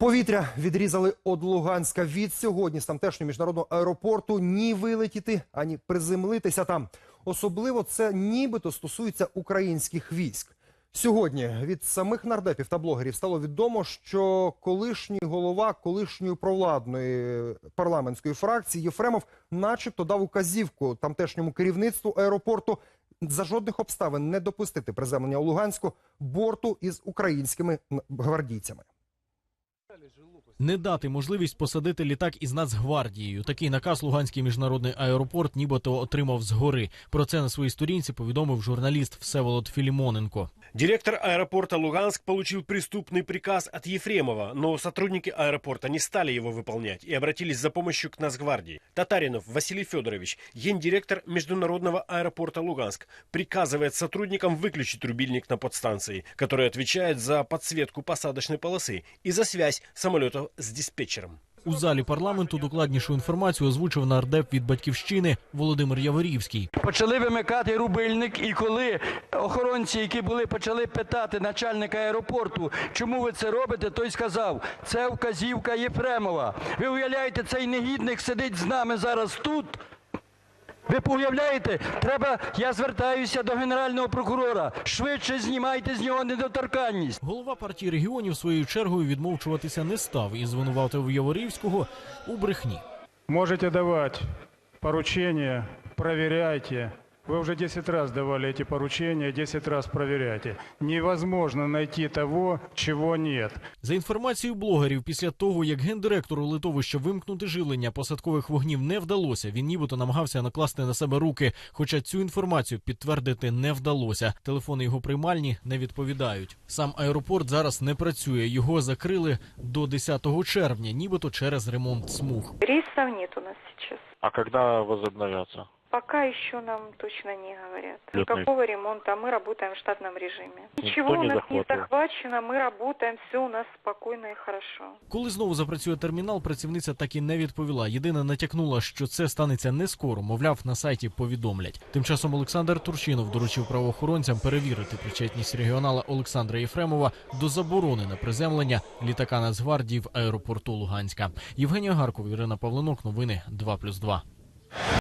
Повітря відрізали од Луганська від сьогодні з тамтешнього міжнародного аеропорту ні вилетіти, ані приземлитися там. Особливо це нібито стосується українських військ. Сьогодні від самих нардепів та блогерів стало відомо, що колишній голова колишньої провладної парламентської фракції Єфремов, начебто, дав указівку тамтешньому керівництву аеропорту за жодних обставин не допустити приземлення у Луганську борту із українськими гвардійцями Не дати можливість посадити літак із Нацгвардією. Такий наказ Луганський міжнародний аеропорт нібито отримав згори. Про це на своїй сторінці повідомив журналіст Всеволод Філімоненко. Директор аэропорта Луганск получил преступный приказ от Ефремова, но сотрудники аэропорта не стали его выполнять и обратились за помощью к Нацгвардии. Татаринов Василий Федорович, гендиректор Международного аэропорта Луганск, приказывает сотрудникам выключить рубильник на подстанции, который отвечает за подсветку посадочной полосы и за связь самолетов с диспетчером. У залі парламенту докладнішу інформацію озвучив нардеп від батьківщини Володимир Яворівський. Почали вимикати рубильник, і коли охоронці, які були, почали питати начальника аеропорту, чому ви це робите, той сказав, це вказівка Єфремова. Ви уявляєте, цей негідник сидить з нами зараз тут. Ви уявляєте, треба, я звертаюся до генерального прокурора. Швидше знімайте з нього недоторканність. Голова партії регіонів своєю чергою відмовчуватися не став і звинуватив Яворівського у брехні. Можете давати поручення, проверяйте. Вы уже 10 раз давали эти поручения, 10 раз проверяйте. Невозможно найти того, чего нет. За інформацією блогерів, після того як гендиректору литовища вимкнути жилення посадкових вогнів не вдалося, він нібито намагався накласти на себе руки. Хоча цю інформацію підтвердити не вдалося. Телефони його приймальні не відповідають. Сам аеропорт зараз не працює. Його закрили до 10 червня, нібито через ремонт смуг. Рейсов нет у нас сейчас. А когда возобновятся? Пока еще нам точно не говорят. Летный. Никакого ремонта, мы работаем в штатном режиме. Ничего Никто у не нас не захватывает. захвачено, мы работаем, все у нас спокойно и хорошо. Коли знову запрацює термінал, працівниця так і не відповіла. Єдине натякнула, що це станеться не скоро. Мовляв, на сайті повідомлять. Тим часом Олександр Турчинов доручив правоохоронцям перевірити причетність регіонала Олександра Єфремова до заборони на приземлення літака Нацгвардії в аеропорту Луганська. Євгенія Гарков, Ірина Павленок. Новини 2+,2.